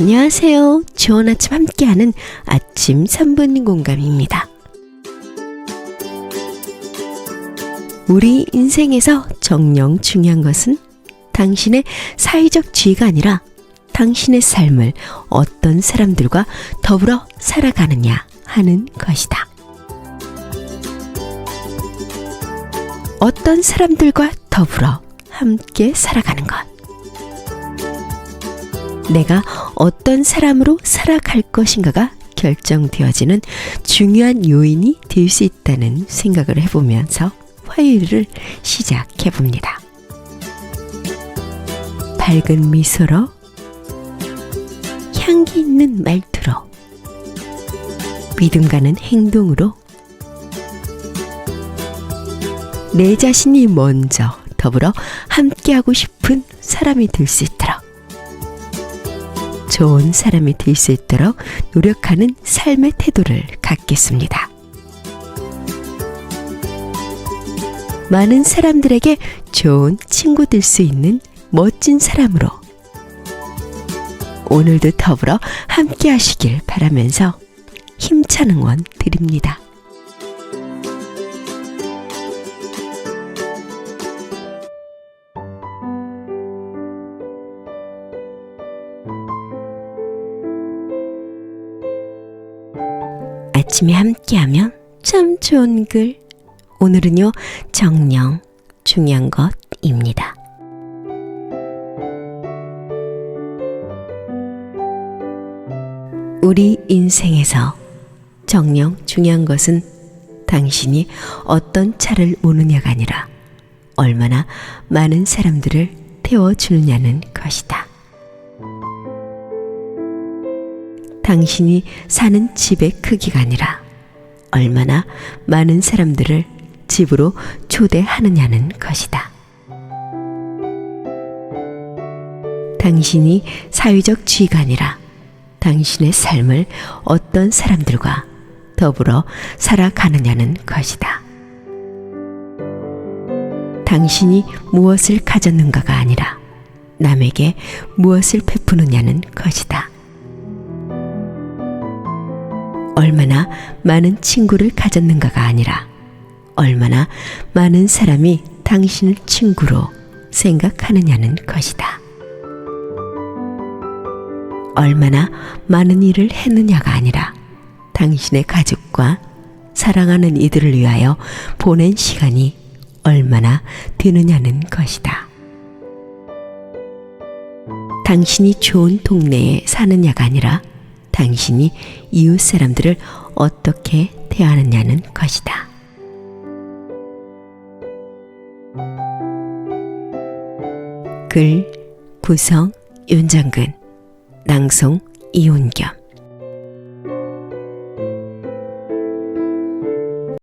안녕하세요. 좋은 아침 함께하는 아침 3분 공감입니다. 우리 인생에서 정령 중요한 것은 당신의 사회적 지위가 아니라 당신의 삶을 어떤 사람들과 더불어 살아가느냐 하는 것이다. 어떤 사람들과 더불어 함께 살아가는 것. 내가 어떤 사람으로 살아갈 것인가가 결정되어지는 중요한 요인이 될 수 있다는 생각을 해보면서 화요일을 시작해 봅니다. 밝은 미소로 향기 있는 말투로 믿음 가는 행동으로 내 자신이 먼저 더불어 함께하고 싶은 사람이 될 수 있도록 좋은 사람이 될수 있도록 노력하는 삶의 태도를 갖겠습니다. 많은 사람들에게 좋은 친구 될 수 있는 멋진 사람으로 오늘도 더불어 함께 하시길 바라면서 힘찬 응원 드립니다. 아침에 함께하면 참 좋은 글. 오늘은요, 정령, 중요한 것입니다. 우리 인생에서 정령 중요한 것은 당신이 어떤 차를 모느냐가 아니라 얼마나 많은 사람들을 태워주느냐는 것이다. 당신이 사는 집의 크기가 아니라 얼마나 많은 사람들을 집으로 초대하느냐는 것이다. 당신이 사회적 지위가 아니라 당신의 삶을 어떤 사람들과 더불어 살아가느냐는 것이다. 당신이 무엇을 가졌는가가 아니라 남에게 무엇을 베푸느냐는 것이다. 많은 친구를 가졌는가가 아니라 얼마나 많은 사람이 당신을 친구로 생각하느냐는 것이다. 얼마나 많은 일을 했느냐가 아니라 당신의 가족과 사랑하는 이들을 위하여 보낸 시간이 얼마나 되느냐는 것이다. 당신이 좋은 동네에 사느냐가 아니라 당신이 이웃 사람들을 어떻게 대하느냐는 것이다. 글 구성 윤정근 낭송 이온겸